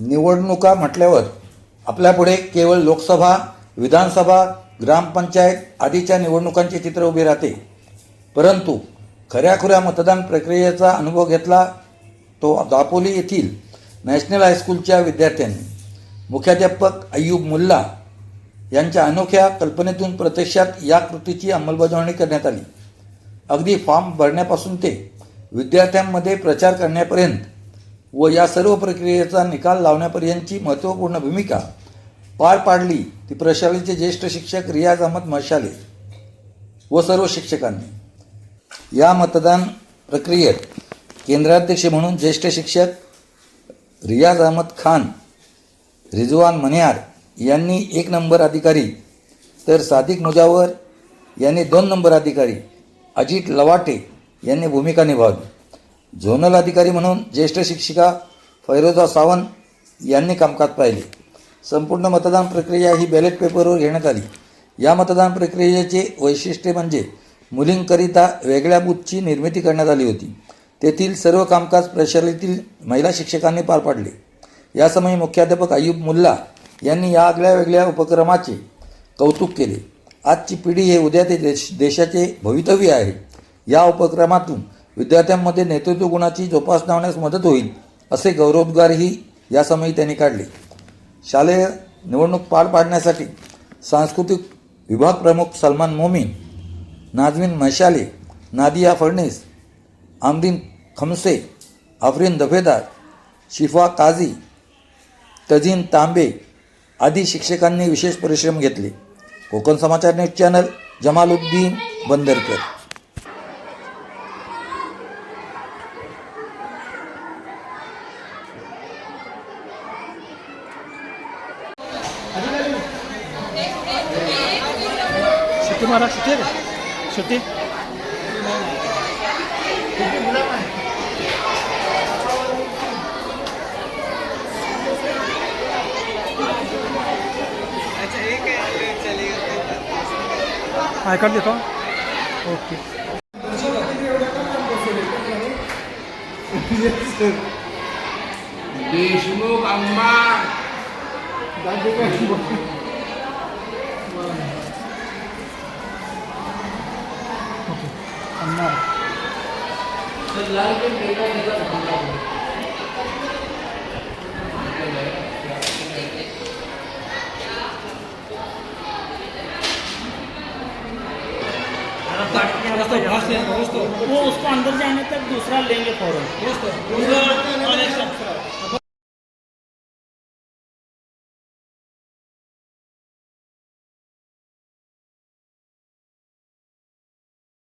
निवडणुका म्हटल्यावर आपल्यापुढे केवळ लोकसभा विधानसभा ग्रामपंचायत आदीच्या निवडणुकांचे चित्र उभे राहते. परंतु खऱ्याखुऱ्या मतदान प्रक्रियेचा अनुभव घेतला तो दापोली येथील नॅशनल हायस्कूलच्या विद्यार्थ्यांनी. मुख्याध्यापक अय्यूब मुल्ला यांच्या अनोख्या कल्पनेतून प्रत्यक्षात या कृतीची अंमलबजावणी करण्यात आली. अगदी फॉर्म भरण्यापासून ते विद्यार्थ्यांमध्ये प्रचार करण्यापर्यंत व या सर्व प्रक्रियेचा निकाल लावण्यापर्यंतची महत्त्वपूर्ण भूमिका पार पाडली ती प्रशालेचे ज्येष्ठ शिक्षक रियाज अहमद मशाले व सर्व शिक्षकांनी. या मतदान प्रक्रियेत केंद्राध्यक्ष म्हणून ज्येष्ठ शिक्षक रियाज अहमद खान रिजवान मनियार यांनी एक नंबर अधिकारी तर सादिक मुजावर यांनी दोन नंबर अधिकारी अजित लवाटे यांनी भूमिका निभावली. झोनल अधिकारी म्हणून ज्येष्ठ शिक्षिका फैरोजा सावंत यांनी कामकाज पाहिले. संपूर्ण मतदान प्रक्रिया ही बॅलेट पेपरवर घेण्यात आली. या मतदान प्रक्रियेचे वैशिष्ट्य म्हणजे मुलींकरिता वेगळ्या बूथची निर्मिती करण्यात आली होती. तेथील सर्व कामकाज प्रशालेतील महिला शिक्षकांनी पार पाडले. यासमयी मुख्याध्यापक अय्यूब मुल्ला यांनी या आगळ्या वेगळ्या उपक्रमाचे कौतुक केले. आजची पिढी हे उद्या ते देश देशाचे भवितव्य आहे. या उपक्रमातून विद्यार्थ्यांमध्ये नेतृत्व गुणाची जोपासना होण्यास मदत होईल असे गौरवोद्गारही यासमयी त्यांनी काढले. शालेय निवडणूक पार पाडण्यासाठी सांस्कृतिक विभाग प्रमुख सलमान मोमीन नाजमीन मशाले नादिया फडणीस आमदीन खमसे आफरीन दफेदार शिफा काझी तजीन तांबे आदी शिक्षकांनी विशेष परिश्रम घेतले. Konkan Samachar news channel Jamaluddin Bandarkar. सुट्टी मारा सुट्टी आहे का? सुट्टी आय कार्ड देतो ओके देशमुख अम्मा वो उसको अंदर जाने तक दूसरा लेंगे फौरन।